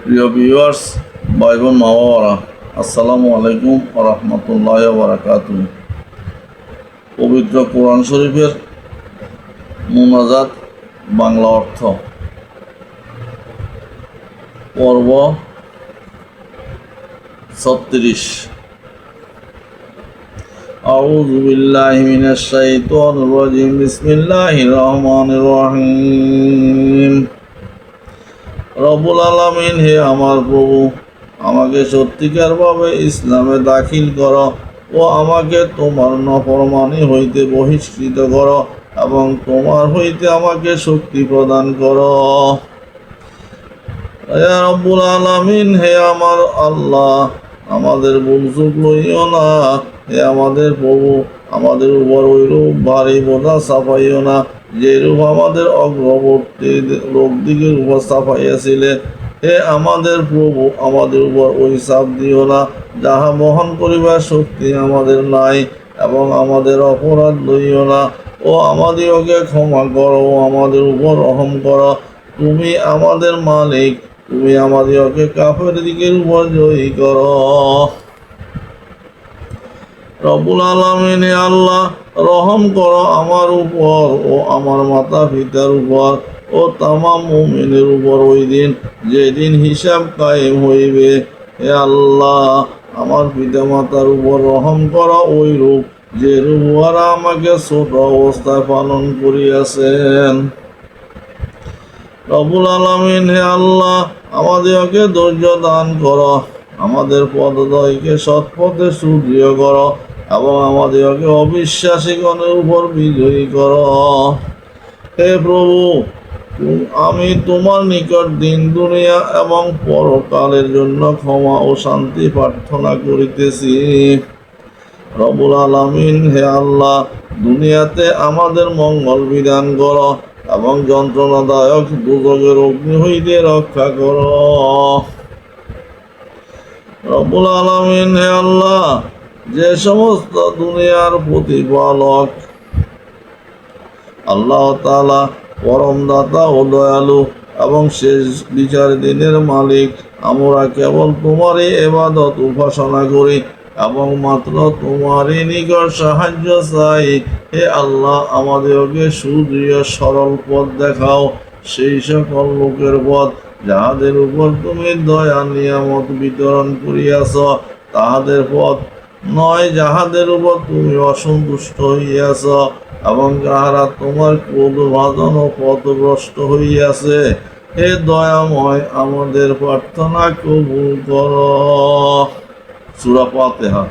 প্রিয় ভিউয়ার্স ভাই বোন মা বাবারা আসসালামু আলাইকুম রহমতুল্লাহ বারাকাত পবিত্র কোরআন শরীফের মুনাজাত বাংলা অর্থ পর্ব ছত্রিশ أعوذ بالله من الشيطان الرجيم بسم الله الرحمن الرحيم রবুল আলমিন হে আমার প্রভু, আমাকে সত্যিকারভাবে ইসলামে দাখিল করো ও আমাকে তোমার নফরমানি হইতে বহিষ্কৃত করো এবং তোমার হইতে আমাকে শক্তি প্রদান করো। রব্বুল আলমিন হে আমার আল্লাহ, আমাদের ভুলচুক লইও না। হে আমাদের প্রভু, আমাদের উপর ওইরূপ ভারী বোঝা চাপাইও না। যেরূপ আমাদের অগ্রবর্তী লোক দিকের উপর চাপাইয়াছিলে, হে আমাদের প্রভু, আমাদের উপর ওই চাপ দিও না। যাহা বহন করিবার শক্তি আমাদের নাই এবং আমাদের অপরাধ লইও না। ও আমাদিওকে ক্ষমা করো, ও আমাদের উপর রহম করো। তুমি আমাদের মালিক, তুমি আমাদিওকে কাফের দিকের উপর জয়ী করো। রবুল আলমিনে আল্লাহ রহম করো আমার উপর ও আমার মাতা পিতার উপর ও তামাম মুমিনের উপর ওই দিন, যেদিন হিসাব কায়েম হইবে, হে আল্লাহ, আমার পিতা মাতার উপর রহম করো ওই রূপ যে রূপ ওরা আমাকে ছোট অবস্থায় পালন করিয়াছেন। রবুল আলমিন, হে আল্লাহ, আমাদেরকে ধৈর্য দান করো, আমাদের পদদয়কে সৎপথে সুদৃঢ় করো এবং আমাদেরকে অবিশ্বাসীগণের উপর বিজয়ী কর। হে প্রভু, আমি তোমার নিকট দিন, দুনিয়া এবং পরকালের জন্য ক্ষমা ও শান্তি প্রার্থনা করিতেছি। রবুল আলামিন, হে আল্লাহ, দুনিয়াতে আমাদের মঙ্গল বিধান কর এবং যন্ত্রণাদায়ক দুর্যোগের অগ্নি হইতে রক্ষা কর। রবুল আলামিন, হে আল্লাহ যে সমস্ত দুনিয়ার প্রতিপালক আল্লাহ তালা পরম দাতা ও দয়ালু এবং শেষ বিচার দিনের মালিক, আমরা কেবল তোমারই এবাদত উপাসনা করি এবং মাত্র তোমারই নিকট সাহায্য চাই। হে আল্লাহ, আমাদেরকে সুদৃঢ়, সরল পথ দেখাও। সেই সকল লোকের পথ যাহাদের উপর তুমি দয়া, নিয়ামত বিতরণ করিয়াছ, তাহাদের পথ নয় যাহাদের উপর তুমি অসন্তুষ্ট হইয়াছ, এবং যাহারা তোমার ক্রোধ ভাজন ও পথভ্রষ্ট হইয়াছে, হে দয়াময়, আমাদের প্রার্থনা কবুল কর। সুরা পাতেহা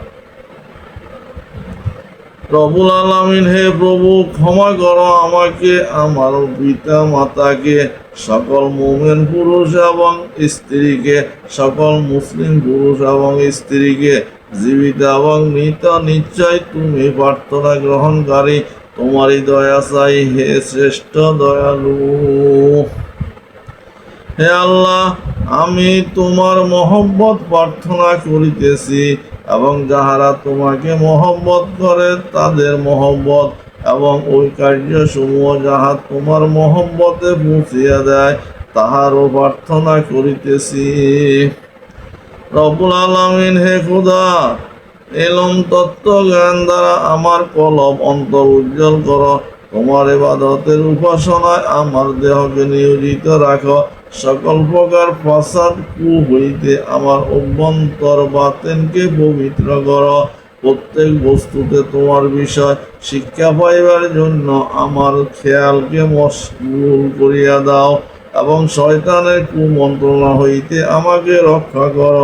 প্রভুল আলামিন, হে প্রভু, ক্ষমা করো আমাকে, আমার পিতা মাতাকে সকল মোমেন পুরুষ এবং স্ত্রীকে, সকল মুসলিম পুরুষ এবং স্ত্রীকে জীবিত এবং মৃত নিশ্চয় তুমি প্রার্থনা গ্রহণকারী। তোমারই দয়া চাই হে শ্রেষ্ঠ দয়ালু। হে আল্লাহ, আমি তোমার মহব্বত প্রার্থনা করিতেছি এবং যাহারা তোমাকে মহব্বত করে তাদের মহব্বত এবং ওই কার্যসমূহ যাহা তোমার মহব্বতে পৌঁছিয়া দেয়, তাহারও প্রার্থনা করিতেছি। রবুল আলমিন, হে খুদা, এলম তত্ত্ব জ্ঞান দ্বারা আমার কলম অন্তর উজ্জ্বল করো। তোমার এবাদতের উপাসনায় আমার দেহকে নিয়োজিত রাখো। সকল প্রকার ফাসাদ কু হইতে আমার অভ্যন্তর বাতেনকে পবিত্র করো। প্রত্যেক বস্তুতে তোমার বিষয় শিক্ষা পাইবার জন্য আমার খেয়ালকে মশগুল করিয়া দাও। এবং শয়তানের কুমন্ত্রণা হইতে আমাকে রক্ষা কর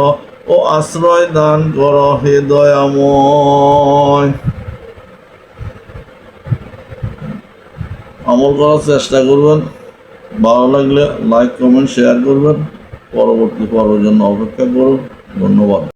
ও আশ্রয় দান কর, হে দয়াময়। আমল করার চেষ্টা করবেন। ভালো লাগলে লাইক কমেন্ট শেয়ার করবেন। পরবর্তী পর্বের জন্য অপেক্ষা করুন। ধন্যবাদ।